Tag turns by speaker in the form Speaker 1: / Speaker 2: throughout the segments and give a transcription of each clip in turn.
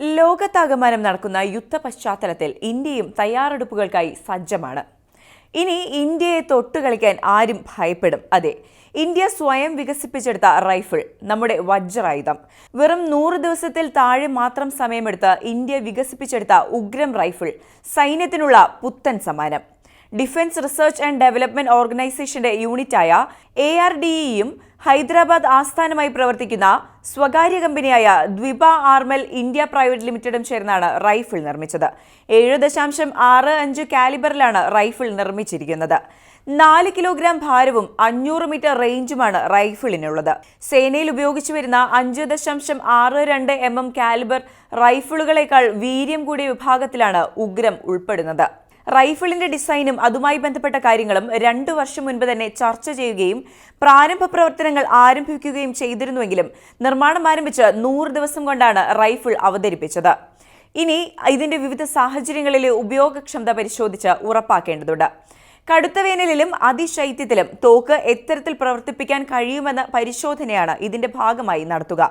Speaker 1: ലോകത്താകമാനം നടക്കുന്ന യുദ്ധ പശ്ചാത്തലത്തിൽ ഇന്ത്യയും തയ്യാറെടുപ്പുകൾക്കായി സജ്ജമാണ്. ഇനി ഇന്ത്യയെ തൊട്ടുകളിക്കാൻ ആരും ഭയപ്പെടും. അതെ ഇന്ത്യ സ്വയം വികസിപ്പിച്ചെടുത്ത റൈഫിൾ നമ്മുടെ വജ്രായുധം. വെറും നൂറ് ദിവസത്തിൽ താഴെ മാത്രം സമയമെടുത്ത് ഇന്ത്യ വികസിപ്പിച്ചെടുത്ത ഉഗ്രം റൈഫിൾ സൈന്യത്തിനുള്ള പുത്തൻ സമ്മാനം. ഡിഫൻസ് റിസർച്ച് ആൻഡ് ഡെവലപ്മെന്റ് ഓർഗനൈസേഷന്റെ യൂണിറ്റായ എ ആർ ഡി ഇയും ഹൈദരാബാദ് ആസ്ഥാനമായി പ്രവർത്തിക്കുന്ന സ്വകാര്യ കമ്പനിയായ ദ്വിബ ആർമൽ ഇന്ത്യ പ്രൈവറ്റ് ലിമിറ്റഡും ചേർന്നാണ് റൈഫിൾ നിർമ്മിച്ചത്. ഏഴ് ദശാംശം ആറ് അഞ്ച് കാലിബറിലാണ് റൈഫിൾ നിർമ്മിച്ചിരിക്കുന്നത്. നാല് കിലോഗ്രാം ഭാരവും അഞ്ഞൂറ് മീറ്റർ റേഞ്ചുമാണ് റൈഫിളിനുള്ളത്. സേനയിൽ ഉപയോഗിച്ചു വരുന്ന അഞ്ച് ദശാംശം ആറ് രണ്ട് എം എം കാലിബർ റൈഫിളുകളേക്കാൾ വീര്യം കൂടിയ വിഭാഗത്തിലാണ് ഉഗ്രം ഉൾപ്പെടുന്നത്. റൈഫിളിന്റെ ഡിസൈനും അതുമായി ബന്ധപ്പെട്ട കാര്യങ്ങളും രണ്ടു വർഷം മുൻപ് തന്നെ ചർച്ച ചെയ്യുകയും പ്രാരംഭ പ്രവർത്തനങ്ങൾ ആരംഭിക്കുകയും ചെയ്തിരുന്നുവെങ്കിലും നിർമ്മാണം ആരംഭിച്ച് നൂറ് ദിവസം കൊണ്ടാണ് റൈഫിൾ അവതരിപ്പിച്ചത്. ഇനി ഇതിന്റെ വിവിധ സാഹചര്യങ്ങളിലെ ഉപയോഗക്ഷമത പരിശോധിച്ച് ഉറപ്പാക്കേണ്ടതുണ്ട്. കടുത്ത വേനലിലും അതിശൈത്യത്തിലും തോക്ക് എത്തരത്തിൽ പ്രവർത്തിപ്പിക്കാൻ കഴിയുമെന്ന പരിശോധനയാണ് ഇതിന്റെ ഭാഗമായി നടത്തുക.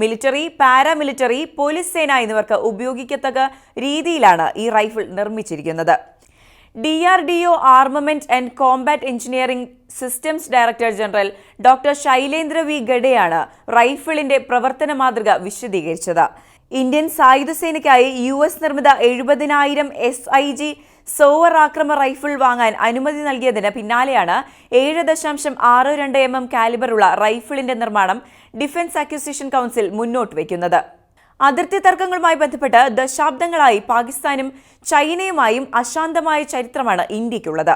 Speaker 1: മിലിറ്ററി പാരാമിലിറ്ററി പോലീസ് സേന എന്നിവർക്ക് ഉപയോഗിക്കത്തക്ക രീതിയിലാണ് ഈ റൈഫിൾ നിർമ്മിച്ചിരിക്കുന്നത്. D R D O armament and combat engineering systems director general doctor Shailendra V ഗഡെയാണ് റൈഫിളിന്റെ പ്രവർത്തന മാതൃക വിശദീകരിച്ചത്. ഇന്ത്യൻ സായുധ സേനയ്ക്കായി യു എസ് നിർമ്മിത എഴുപതിനായിരം എസ് ഐ ജി സോവർ ആക്രമ റൈഫിൾ വാങ്ങാൻ അനുമതി നൽകിയതിന് പിന്നാലെയാണ് ഏഴ് ദശാംശം ആറ് രണ്ട് എം എം കാലിബറുള്ള റൈഫിളിന്റെ നിർമ്മാണം ഡിഫൻസ് അക്വിസിഷൻ കൗൺസിൽ മുന്നോട്ട് വയ്ക്കുന്നത്. അതിർത്തി തർക്കങ്ങളുമായി ബന്ധപ്പെട്ട് ദശാബ്ദങ്ങളായി പാകിസ്ഥാനും ചൈനയുമായും അശാന്തമായ ചരിത്രമാണ് ഇന്ത്യക്കുള്ളത്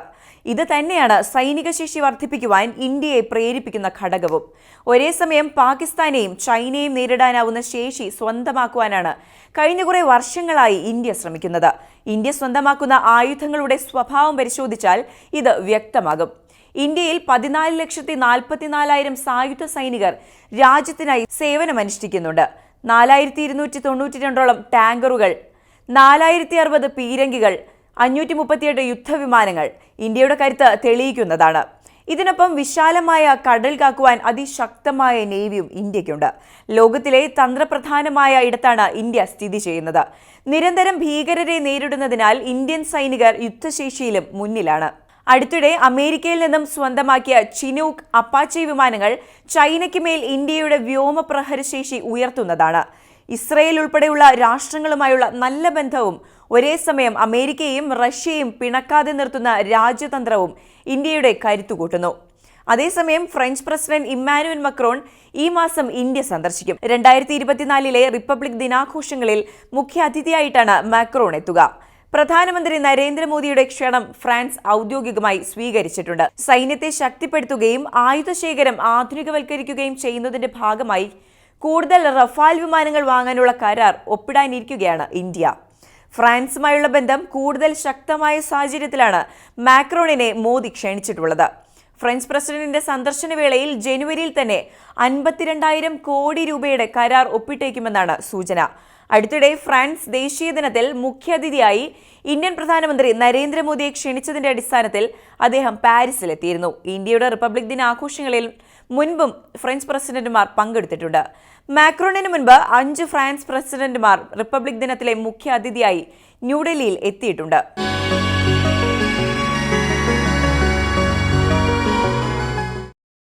Speaker 1: ഇത് തന്നെയാണ് സൈനിക ശേഷി വർദ്ധിപ്പിക്കുവാൻ ഇന്ത്യയെ പ്രേരിപ്പിക്കുന്ന ഘടകവും. ഒരേ സമയം പാകിസ്ഥാനെയും ചൈനയും നേരിടാനാവുന്ന ശേഷി സ്വന്തമാക്കുവാനാണ് കഴിഞ്ഞ കുറെ വർഷങ്ങളായി ഇന്ത്യ ശ്രമിക്കുന്നത്. ഇന്ത്യ സ്വന്തമാക്കുന്ന ആയുധങ്ങളുടെ സ്വഭാവം പരിശോധിച്ചാൽ ഇത് വ്യക്തമാകും. ഇന്ത്യയിൽ പതിനാല് ലക്ഷത്തി നാൽപ്പത്തിനാലായിരം സായുധ സൈനികർ രാജ്യത്തിനായി സേവനമനുഷ്ഠിക്കുന്നുണ്ട്. നാലായിരത്തി ഇരുന്നൂറ്റി തൊണ്ണൂറ്റി രണ്ടോളം ടാങ്കറുകൾ നാലായിരത്തി അറുപത് പീരങ്കികൾ അഞ്ഞൂറ്റി മുപ്പത്തിയെട്ട് യുദ്ധവിമാനങ്ങൾ ഇന്ത്യയുടെ കരുത്ത് തെളിയിക്കുന്നതാണ്. ഇതിനൊപ്പം വിശാലമായ കടൽ കാക്കുവാൻ അതിശക്തമായ നേവിയും ഇന്ത്യക്കുണ്ട് ലോകത്തിലെ തന്ത്രപ്രധാനമായ ഇടത്താണ് ഇന്ത്യ സ്ഥിതി ചെയ്യുന്നത്. നിരന്തരം ഭീകരരെ നേരിടുന്നതിനാൽ ഇന്ത്യൻ സൈനികർ യുദ്ധശേഷിയിലും മുന്നിലാണ്. അടുത്തിടെ അമേരിക്കയിൽ നിന്നും സ്വന്തമാക്കിയ ചിനൂക്ക് അപ്പാച്ചി വിമാനങ്ങൾ ചൈനയ്ക്ക് മേൽ ഇന്ത്യയുടെ വ്യോമപ്രഹരശേഷി ഉയർത്തുന്നതാണ്. ഇസ്രയേൽ ഉൾപ്പെടെയുള്ള രാഷ്ട്രങ്ങളുമായുള്ള നല്ല ബന്ധവും ഒരേ സമയം അമേരിക്കയും റഷ്യയും പിണക്കാതെ നിർത്തുന്ന രാജ്യതന്ത്രവും ഇന്ത്യയുടെ കരുത്തുകൂട്ടുന്നു. അതേസമയം ഫ്രഞ്ച് പ്രസിഡന്റ് ഇമ്മാനുവൽ മക്രോൺ ഈ മാസം ഇന്ത്യ സന്ദർശിക്കും. രണ്ടായിരത്തി ഇരുപത്തിനാലിലെ റിപ്പബ്ലിക് ദിനാഘോഷങ്ങളിൽ മുഖ്യ അതിഥിയായിട്ടാണ് മാക്രോൺ എത്തുക. പ്രധാനമന്ത്രി നരേന്ദ്രമോദിയുടെ ക്ഷണം ഫ്രാൻസ് ഔദ്യോഗികമായി സ്വീകരിച്ചിട്ടുണ്ട്. സൈന്യത്തെ ശക്തിപ്പെടുത്തുകയും ആയുധശേഖരം ആധുനികവൽക്കരിക്കുകയും ചെയ്യുന്നതിന്റെ ഭാഗമായി കൂടുതൽ റഫാൽ വിമാനങ്ങൾ വാങ്ങാനുള്ള കരാർ ഒപ്പിടാനിരിക്കുകയാണ് ഇന്ത്യ. ഫ്രാൻസുമായുള്ള ബന്ധം കൂടുതൽ ശക്തമായ സാഹചര്യത്തിലാണ് മാക്രോണിനെ മോദി ക്ഷണിച്ചിട്ടുള്ളത്. ഫ്രഞ്ച് പ്രസിഡന്റിന്റെ സന്ദർശന വേളയിൽ ജനുവരിയിൽ തന്നെ അൻപത്തിരണ്ടായിരം കോടി രൂപയുടെ കരാർ ഒപ്പിട്ടേക്കുമെന്നാണ് സൂചന. അടുത്തിടെ ഫ്രാൻസ് ദേശീയ ദിനത്തിൽ മുഖ്യാതിഥിയായി ഇന്ത്യൻ പ്രധാനമന്ത്രി നരേന്ദ്രമോദിയെ ക്ഷണിച്ചതിന്റെ അടിസ്ഥാനത്തിൽ അദ്ദേഹം പാരീസിലെത്തിയിരുന്നു. ഇന്ത്യയുടെ റിപ്പബ്ലിക് ദിന ആഘോഷങ്ങളിൽ മുൻപും ഫ്രഞ്ച് പ്രസിഡന്റുമാർ പങ്കെടുത്തിട്ടുണ്ട്. മാക്രോണിന് മുൻപ് അഞ്ച് ഫ്രാൻസ് പ്രസിഡന്റുമാർ റിപ്പബ്ലിക് ദിനത്തിലെ മുഖ്യാതിഥിയായി ന്യൂഡൽഹിയിൽ എത്തിയിട്ടുണ്ട്.